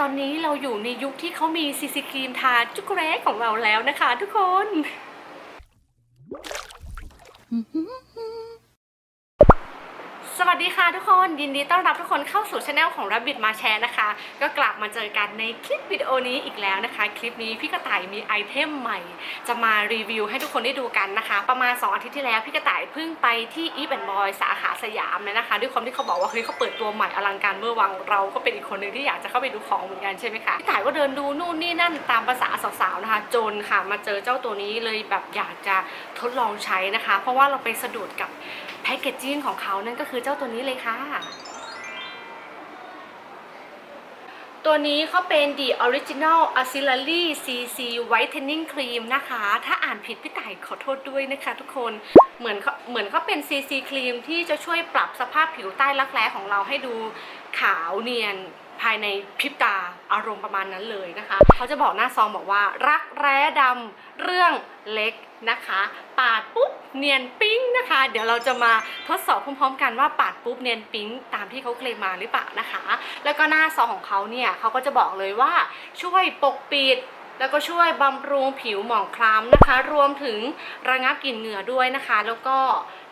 ตอนนี้เราอยู่ในยุคที่เขามีซีซีครีมทาจุกแร้ของเราแล้วนะคะทุกคน สวัสดีค่ะทุกคนยินดีต้อนรับทุกคนเข้าสู่ช anel ของ Rabbit มาแชร์นะคะ ก็กลับมาเจอกันในคลิปวิดีโอนี้อีกแล้วนะคะ คลิปนี้พี่กระต่ายมีไอเทมใหม่ จะมารีวิวให้ทุกคนได้ดูกันนะคะ ประมาณ 2 อาทิตย์ที่แล้วพี่กระต่ายเพิ่งไปที่ e v e n Boy สาขาสยามเลยนะคะ ด้วยความที่เขาบอกว่าเฮ้ยเขาเปิดตัวใหม่อลังการเมื่อวังเราก็เป็นอีกคนหนึ่งที่อยากจะเข้าไปดูของเหมือนกันใช่ไหมคะพี่กระต่ายก็เดินดูนู่นนี่นั่นตามภาษาสาวๆนะคะ จนค่ะมาเจอเจ้าตัวนี้เลยแบบอยากจะทดลองใช้นะคะ เพราะว่าเราไปสะดุดกับแพคเกจจิ้งของเขานั่นก็คือเจ้าตัวนี้เลยค่ะ ตัวนี้เขาเป็น The Original Auxiliary CC Whitening Cream นะคะ ถ้าอ่านผิดพี่ต่ายขอโทษด้วยนะคะทุกคน เหมือนเขาเหมือนเขาเป็น CC ครีมที่จะช่วยปรับสภาพผิวใต้รักแร้ของเราให้ดูขาวเนียนภายในพริบตา อารมณ์ประมาณนั้นเลยนะคะ เขาจะบอกหน้าซองบอกว่า รักแร้ดำเรื่องเล็กนะคะ ปาดปุ๊บเนียนปิ๊งนะคะ เดี๋ยวเราจะมาทดสอบพร้อมๆกันว่าปาดปุ๊บเนียนปิ๊งตามที่เขาเคลมมาหรือเปล่านะคะ แล้วก็หน้าซองของเขาเนี่ยเขาก็จะบอกเลยว่าช่วยปกปิดแล้วก็ช่วยบำรุงผิวหมองคล้ำนะคะ รวมถึงระงับกลิ่นเหงื่อด้วยนะคะ แล้วก็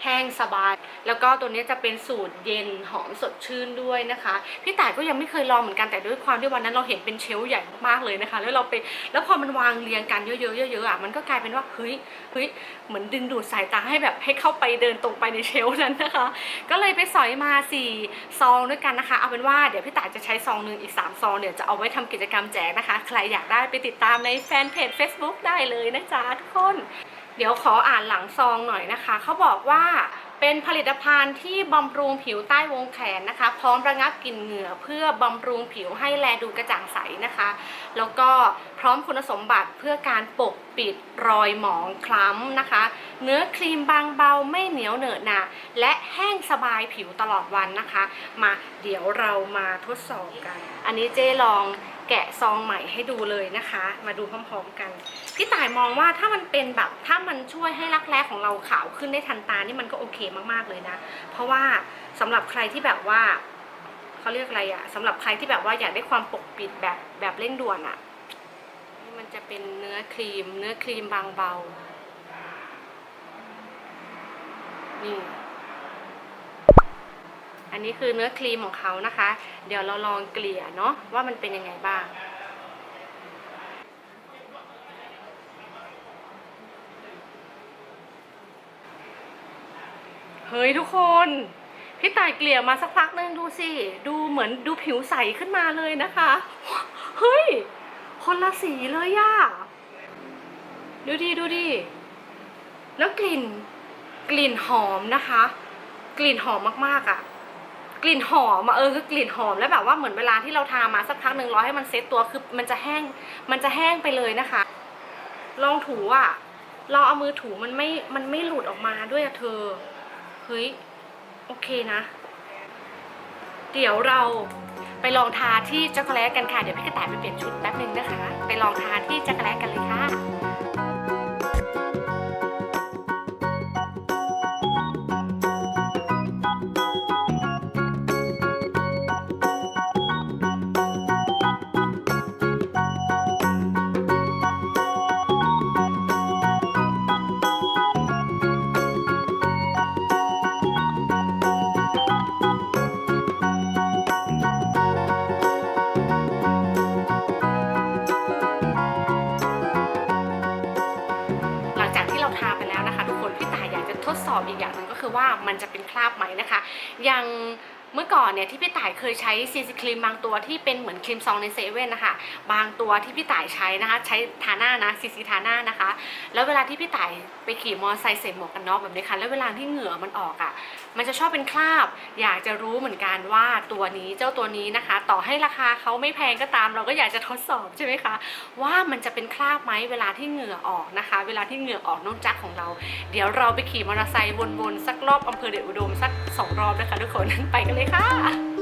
แห้งสบาย แล้วก็ตัวนี้จะเป็นสูตรเย็นหอมสดชื่นด้วยนะคะพี่ต่ายก็ยังไม่เคยลองเหมือนกันแต่ด้วยความที่วันนั้นเราเห็นเป็นเชลฟ์ใหญ่มากๆเลยนะคะ แล้วเราไปแล้วพอมันวางเรียงกันเยอะๆเยอะๆอะมันก็กลายเป็นว่าเฮ้ยเฮ้ยเหมือนดึงดูดสายตาให้แบบให้เข้าไปเดินตรงไปในเชลฟ์นั้นนะคะ ก็เลยไปสอยมาสี่ซองด้วยกันนะคะ เอาเป็นว่าเดี๋ยวพี่ต่ายจะใช้ซองหนึ่งอีกสามซองเดี๋ยวจะเอาไว้ทำกิจกรรมแจกนะคะ ใครอยากได้ไปติดตามในแฟนเพจ Facebook ได้เลยนะจ๊ะทุกคน เดี๋ยวขออ่านหลังซองหน่อยนะคะ เขาบอกว่าเป็นผลิตภัณฑ์ที่บำรุงผิวใต้วงแขนนะคะ พร้อมระงับกลิ่นเหงื่อเพื่อบำรุงผิวให้แลดูกระจ่างใสนะคะ แล้วก็พร้อมคุณสมบัติเพื่อการปกปิดรอยหมองคล้ำนะคะ เนื้อครีมบางเบาไม่เหนียวเหนอะหนะและแห้งสบายผิวตลอดวันนะคะ มาเดี๋ยวเรามาทดสอบกัน อันนี้เจ๊ลอง แกะซองใหม่ให้ดูเลยนะคะ มาดูพร้อมๆกัน พี่ต่ายมองว่าถ้ามันเป็นแบบถ้ามันช่วยให้รักแร้ของเราขาวขึ้นได้ทันตานี่มันก็โอเคมากๆเลยนะ เพราะว่าสำหรับใครที่แบบว่าเขาเรียกอะไรอะสำหรับใครที่แบบว่าอยากได้ความปกปิดแบบแบบเร่งด่วนอะนี่มันจะเป็นเนื้อครีม เนื้อครีมบางเบานี่ อันนี้คือเนื้อครีมของเขานะคะ เดี๋ยวเราลองเกลี่ยเนาะว่ามันเป็นยังไงบ้างเฮ้ยทุกคนพี่ต่ายเกลี่ยมาสักพักนึงดูสิ ดูเหมือนดูผิวใสขึ้นมาเลยนะคะ เฮ้ย คนละสีเลยอะดูดิดูดิแล้วกลิ่น กลิ่นหอมนะคะ กลิ่นหอมมากๆอะ กลิ่นหอมอะเออคือกลิ่นหอมแล้วแบบว่าเหมือนเวลาที่เราทามาสักพักหนึ่งรอให้มันเซ็ตตัวคือมันจะแห้งมันจะแห้งไปเลยนะคะ ลองถูอะลองเอามือถูมันไม่มันไม่หลุดออกมาด้วยอะเธอเฮ้ยโอเคนะ เดี๋ยวเราไปลองทาที่จักรแลกันค่ะ เดี๋ยวพี่กระต่ายไปเปลี่ยนชุดแป๊บนึงนะคะ ไปลองทาที่จักรแลกันเลยค่ะ ที่เราไปแล้วนะคะ ทุกคนพี่ตายอยากจะทดสอบอีกอย่างหนึ่งก็คือว่ามันจะเป็นคราบไหมนะคะยัง เมื่อก่อนเนี่ยที่พี่ต่ายเคยใช้ซีซีครีมบางตัวที่เป็นเหมือนครีมซองในเซเว่นนะคะบางตัวที่พี่ต่ายใช้นะคะ ใช้ทาหน้านะซีซีทาหน้านะคะ แล้วเวลาที่พี่ต่ายไปขี่มอเตอร์ไซค์ใส่หมวกกันน็อกแบบนี้ค่ะแล้วเวลาที่เหงื่อมันออกอะ่ะ มันจะชอบเป็นคราบ อยากจะรู้เหมือนกันว่าตัวนี้เจ้าตัวนี้นะคะ ต่อให้ราคาเขาไม่แพงก็ตาม เราก็อยากจะทดสอบใช่ไหมคะว่ามันจะเป็นคราบไหมเวลาที่เหงื่อออกนะคะ เวลาที่เหงื่อออกน้องจักของเรา เดี๋ยวเราไปขี่มอเตอร์ไซค์วนๆสักรอบอำเภอเดชอุดมสักสองรอบนะคะทุกคนไปกันเลยค่ะ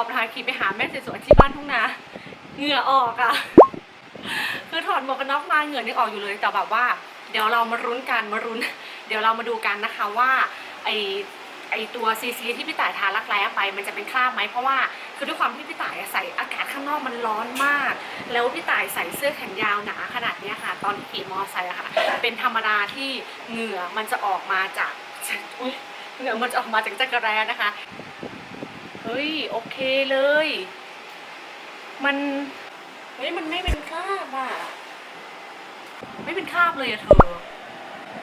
อบนะคะขี่ไปหาแม่สวยๆที่บ้านทุ่งนาเหงื่อออกอะ่ะ คือถอดหมวกกันน็อกมาเหงื่อยังออกอยู่เลยแต่แบบว่า เดี๋ยวเรามารุ้นกันมารุ้น เดี๋ยวเรามาดูกันนะคะว่าไอไอตัวซีซีที่พี่ต่ายทารักแร้ไป มันจะเป็นคราบไหมเพราะว่าคือด้วยความที่พี่ต่ายใส่อากาศข้างนอกมันร้อนมาก แล้วพี่ต่ายใส่เสื้อแขนยาวหนาขนาดนี้ค่ะ ตอนขี่มอเตอร์ไซค์อะค่ะ เป็นธรรมดาที่เหงื่อมันจะออกมาจากอุ๊ยเหงื่อมันจะออกมาจากจักรแร้นะคะ ฮ้ย โอเคเลย มัน เฮ้ย มันไม่เป็นคราบอะไม่เป็นคราบเลยอะเธอ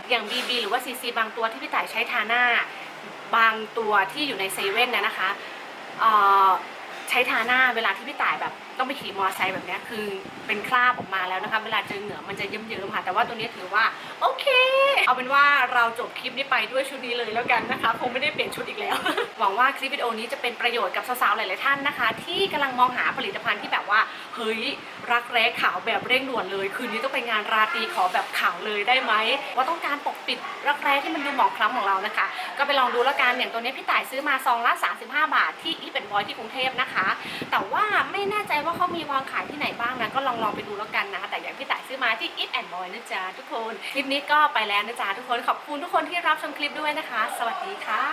อย่างบีบีหรือว่าซีซีบางตัวที่พี่ต่ายใช้ทาหน้า บางตัวที่อยู่ในเซเว่นนะนะคะ เอ่อ ใช้ทาหน้าเวลาที่พี่ต่ายแบบ ต้องไปขี่มอเตอร์ไซค์แบบนี้คือเป็นคราบออกมาแล้วนะคะ เวลาเจอเหงื่อมันจะเยิ้มๆค่ะ แต่ว่าตัวนี้ถือว่าโอเค เอาเป็นว่าเราจบคลิปนี้ไปด้วยชุดนี้เลยแล้วกันนะคะ คงไม่ได้เปลี่ยนชุดอีกแล้ว หวังว่าคลิปวิดีโอนี้จะเป็นประโยชน์กับสาวๆหลายๆท่านนะคะ ที่กำลังมองหาผลิตภัณฑ์ที่แบบว่าเฮ้ย รักแร้ขาวแบบเร่งด่วนเลย คืนนี้ต้องไปงานราตรีขอแบบขาวเลยได้ไหมว่าต้องการปกปิดรักแร้ที่มันดูหมองคล้ำของเรานะคะ ก็ไปลองดูแล้วกันอย่างตัวนี้พี่ต่ายซื้อมาซองละ35 บาทที่อีเป็นบอยที่กรุงเทพนะคะ แต่ว่าไม่แน่ใจว่าเขามีวางขายที่ไหนบ้างนะก็ลองลองไปดูแล้วกันนะ แต่อย่างพี่ต่ายซื้อมาที่อีแอนด์บอยนะจ๊ะทุกคนคลิปนี้ก็ไปแล้วนะจ๊ะทุกคนขอบคุณทุกคนที่รับชมคลิปด้วยนะคะ สวัสดีค่ะ